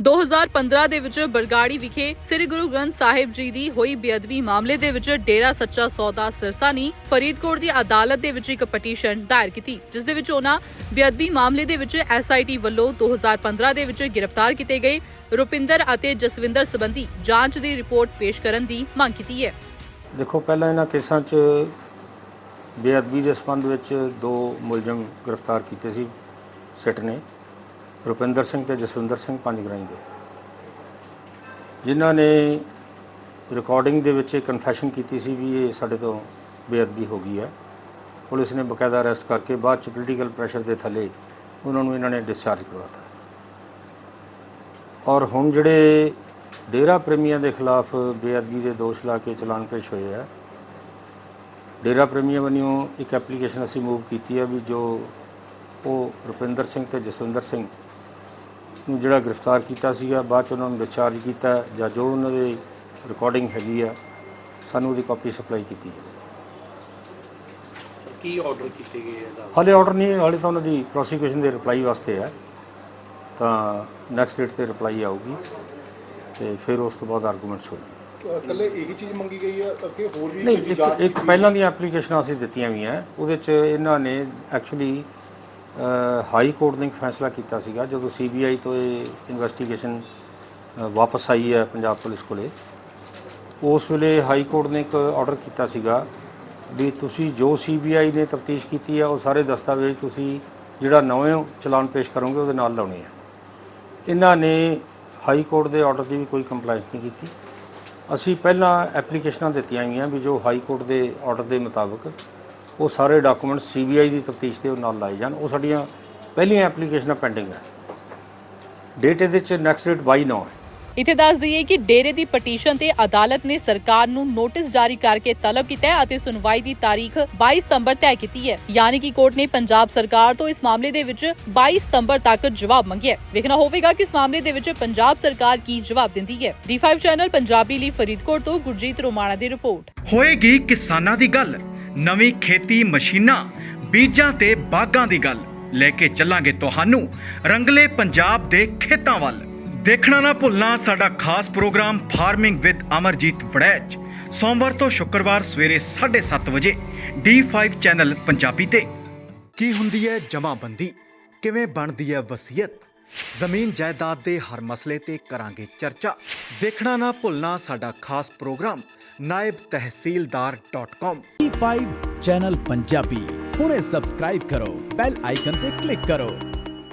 2015 ਦੇ ਵਿੱਚ ਬਰਗਾੜੀ ਵਿਖੇ ਸ੍ਰੀ ਗੁਰੂ ਗ੍ਰੰਥ ਸਾਹਿਬ ਜੀ ਦੀ ਹੋਈ ਬੇਅਦਬੀ ਮਾਮਲੇ ਦੇ ਵਿੱਚ ਡੇਰਾ ਸੱਚਾ ਸੌਦਾ ਸਿਰਸਾ ਫਰੀਦਕੋਟ ਦੀ ਅਦਾਲਤ ਦੇ ਵਿੱਚ ਇੱਕ ਪਟੀਸ਼ਨ ਦਾਇਰ ਕੀਤੀ, ਜਿਸ ਦੇ ਵਿੱਚ ਉਹਨਾਂ ਬੇਅਦਬੀ ਮਾਮਲੇ ਦੇ ਵਿੱਚ ਐਸਆਈਟੀ ਵੱਲੋਂ 2015 ਦੇ ਵਿੱਚ ਗ੍ਰਿਫਤਾਰ ਕੀਤੇ ਗਏ ਰੁਪਿੰਦਰ ਅਤੇ ਜਸਵਿੰਦਰ ਸੰਬੰਧੀ ਜਾਂਚ ਦੀ ਰਿਪੋਰਟ ਪੇਸ਼ ਕਰਨ ਦੀ ਮੰਗ ਕੀਤੀ ਹੈ। ਦੇਖੋ, ਪਹਿਲਾਂ ਇਹਨਾਂ ਕੇਸਾਂ 'ਚ ਬੇਅਦਬੀ ਦੇ ਸੰਬੰਧ ਵਿੱਚ ਦੋ ਮੁਲਜ਼ਮ ਗ੍ਰਿਫਤਾਰ ਕੀਤੇ ਸੀ, ਸਿਟ ਨੇ। ਰੁਪਿੰਦਰ ਸਿੰਘ ਤੇ ਜਸਵਿੰਦਰ ਸਿੰਘ ਪੰਜਗਰਾਈ ਦੇ। ਜਿਨ੍ਹਾਂ ਨੇ ਰਿਕਾਰਡਿੰਗ ਦੇ ਵਿੱਚ ਇਹ ਕਨਫੈਸ਼ਨ ਕੀਤੀ ਸੀ ਵੀ ਇਹ ਸਾਡੇ ਤੋਂ ਬੇਅਦਬੀ ਹੋ ਗਈ ਹੈ। ਪੁਲਿਸ ਨੇ ਬਕਾਇਦਾ ਅਰੈਸਟ ਕਰਕੇ ਬਾਅਦ ਚ ਪੋਲੀਟੀਕਲ ਪ੍ਰੈਸ਼ਰ ਦੇ ਥੱਲੇ ਉਹਨਾਂ ਨੂੰ ਇਹਨਾਂ ਨੇ ਡਿਸਚਾਰਜ ਕਰਵਾਤਾ। ਔਰ ਹੁਣ ਜਿਹੜੇ ਡੇਰਾ ਪ੍ਰੇਮੀਆਂ ਦੇ ਖਿਲਾਫ ਬੇਅਦਬੀ ਦੇ ਦੋਸ਼ ਲਾ ਕੇ ਚਲਾਨ ਪੇਸ਼ ਹੋਏ ਆ, ਡੇਰਾ ਪ੍ਰੇਮੀਆਂ ਵੱਲੋਂ ਇੱਕ ਐਪਲੀਕੇਸ਼ਨ ਅਸੀਂ ਮੂਵ ਕੀਤੀ ਹੈ ਵੀ ਜੋ ਉਹ ਰੁਪਿੰਦਰ ਸਿੰਘ ਤੇ ਜਸਵਿੰਦਰ ਸਿੰਘ ਨੂੰ ਜਿਹੜਾ ਗ੍ਰਿਫਤਾਰ ਕੀਤਾ ਸੀਗਾ ਬਾਅਦ ਚ ਉਹਨਾਂ ਨੂੰ ਡਿਸਚਾਰਜ ਕੀਤਾ ਜਾਂ ਜੋ ਉਹਨਾਂ ਦੇ ਰਿਕਾਰਡਿੰਗ ਹੈਗੀ ਆ ਸਾਨੂੰ ਉਹਦੀ ਕਾਪੀ ਸਪਲਾਈ ਕੀਤੀ ਹੈ ਸਰ ਕੀ ਆਰਡਰ ਕੀਤੇ ਗਏ ਇਹਦਾ? ਹਾਲੇ ਆਰਡਰ ਨਹੀਂ ਹਾਲੇ ਤਾਂ ਉਹਨਾਂ ਦੀ ਪ੍ਰੋਸੀਕਿਊਸ਼ਨ ਦੇ ਰਿਪਲਾਈ ਵਾਸਤੇ ਹੈ ਤਾਂ ਨੈਕਸਟ ਡੇਟ ਤੇ ਰਿਪਲਾਈ ਆਊਗੀ ਤੇ ਫਿਰ ਉਸ ਤੋਂ ਬਾਅਦ ਆਰਗੂਮੈਂਟਸ ਹੋਣਗੇ ਇਕੱਲੇ ਇਹੀ ਚੀਜ਼ ਮੰਗੀ ਗਈ ਹੈ ਕਿ ਹੋਰ ਵੀ ਨਹੀਂ ਇੱਕ ਇੱਕ ਪਹਿਲਾਂ ਦੀਆਂ ਐਪਲੀਕੇਸ਼ਨਾਂ ਅਸੀਂ ਦਿੱਤੀਆਂ ਵੀ ਹੈ ਉਹਦੇ ਚ ਇਹਨਾਂ ਨੇ ਐਕਚੁਅਲੀ ਹਾਈ ਕੋਰਟ ਨੇ ਇੱਕ ਫੈਸਲਾ ਕੀਤਾ ਸੀਗਾ, ਜਦੋਂ ਸੀਬੀਆਈ ਤੋਂ ਇਹ ਇਨਵੈਸਟੀਗੇਸ਼ਨ ਵਾਪਸ ਆਈ ਹੈ ਪੰਜਾਬ ਪੁਲਿਸ ਕੋਲੇ। ਉਸ ਵੇਲੇ ਹਾਈ ਕੋਰਟ ਨੇ ਇੱਕ ਆਰਡਰ ਕੀਤਾ ਸੀਗਾ ਵੀ ਤੁਸੀਂ ਜੋ ਸੀਬੀਆਈ ਨੇ ਤਫਤੀਸ਼ ਕੀਤੀ ਹੈ, ਉਹ ਸਾਰੇ ਦਸਤਾਵੇਜ਼ ਤੁਸੀਂ ਜਿਹੜਾ ਨਵੇਂ ਚਲਾਨ ਪੇਸ਼ ਕਰੋਗੇ, ਉਹਦੇ ਨਾਲ ਲਾਉਣੇ ਆ। ਇਹਨਾਂ ਨੇ ਹਾਈ ਕੋਰਟ ਦੇ ਆਰਡਰ ਦੀ ਵੀ ਕੋਈ ਕੰਪਲਾਈਂਸ ਨਹੀਂ ਕੀਤੀ। ਅਸੀਂ ਪਹਿਲਾਂ ਐਪਲੀਕੇਸ਼ਨਾਂ ਦਿੱਤੀਆਂ ਗਈਆਂ ਵੀ ਜੋ ਹਾਈ ਕੋਰਟ ਦੇ ਆਰਡਰ ਦੇ ਮੁਤਾਬਕ ਉਹ ਸਾਰੇ ਡਾਕੂਮੈਂਟ ਸੀਬੀਆਈ ਦੀ ਤਫਤੀਸ਼ ਦੇ ਉਹ ਨਾਲ ਲਾਏ ਜਾਣ। ਉਹ ਸਾਡੀਆਂ ਪਹਿਲੀਆਂ ਐਪਲੀਕੇਸ਼ਨਾਂ ਪੈਂਡਿੰਗ ਹੈ। ਡੇਟ ਇਹਦੇ ਚ ਨੈਕਸਟ ਡੇਟ 22 ਨੌ ਹੈ। ਇਥੇ ਦੱਸ ਦਈਏ ਕਿ ਡੇਰੇ ਦੀ ਪਟੀਸ਼ਨ ਤੇ ਅਦਾਲਤ ਨੇ ਸਰਕਾਰ ਨੂੰ ਨੋਟਿਸ ਜਾਰੀ ਕਰਕੇ ਤਲਬ ਕੀਤਾ ਹੈ ਅਤੇ ਸੁਣਵਾਈ ਦੀ ਤਾਰੀਖ 22 ਸਤੰਬਰ ਤੈਅ ਕੀਤੀ ਹੈ। ਯਾਨੀ ਕਿ ਕੋਰਟ ਨੇ ਪੰਜਾਬ ਸਰਕਾਰ ਤੋਂ ਇਸ ਮਾਮਲੇ ਦੇ ਵਿੱਚ 22 ਸਤੰਬਰ ਤੱਕ ਜਵਾਬ ਮੰਗਿਆ ਹੈ। ਵੇਖਣਾ ਹੋਵੇਗਾ ਕਿ ਇਸ ਮਾਮਲੇ ਦੇ ਵਿੱਚ ਪੰਜਾਬ ਸਰਕਾਰ ਕੀ ਜਵਾਬ ਦਿੰਦੀ ਹੈ। D5 ਚੈਨਲ ਪੰਜਾਬੀ ਲਈ ਫਰੀਦਕੋਟ ਤੋਂ ਗੁਰਜੀਤ ਰੋਮਾਣਾ ਦੀ ਰਿਪੋਰਟ। ਹੋਏਗੀ ਕਿਸਾਨਾਂ ਦੀ ਗੱਲ। ਨਵੀਂ ਖੇਤੀ ਮਸ਼ੀਨਾਂ, ਬੀਜਾਂ ਤੇ ਬਾਗਾਂ ਦੀ ਗੱਲ ਲੈ ਕੇ ਚੱਲਾਂਗੇ ਤੁਹਾਨੂੰ ਰੰਗਲੇ ਪੰਜਾਬ ਦੇ ਖੇਤਾਂ ਵੱਲ। ਦੇਖਣਾ ਨਾ ਭੁੱਲਣਾ ਸਾਡਾ ਖਾਸ programme farming with Amarjeet Waraich. ਸੋਮਵਾਰ ਤੋਂ ਸ਼ੁੱਕਰਵਾਰ ਸਵੇਰੇ 7:30 ਵਜੇ D5 ਚੈਨਲ ਪੰਜਾਬੀ ਤੇ। ਕੀ ਹੁੰਦੀ ਹੈ ਜਮਾਬੰਦੀ? ਕਿਵੇਂ ਬਣਦੀ ਹੈ ਵਸੀਅਤ? ਜ਼ਮੀਨ ਜਾਇਦਾਦ ਦੇ ਹਰ ਮਸਲੇ ਤੇ ਕਰਾਂਗੇ ਚਰਚਾ। ਦੇਖਣਾ ਨਾ ਭੁੱਲਣਾ ਸਾਡਾ ਖਾਸ programme naibtehsildar.com E5 channel Punjabi ਹੁਣੇ ਸਬਸਕ੍ਰਾਈਬ ਕਰੋ ਬੈਲ ਆਈਕਨ ਤੇ ਕਲਿੱਕ ਕਰੋ।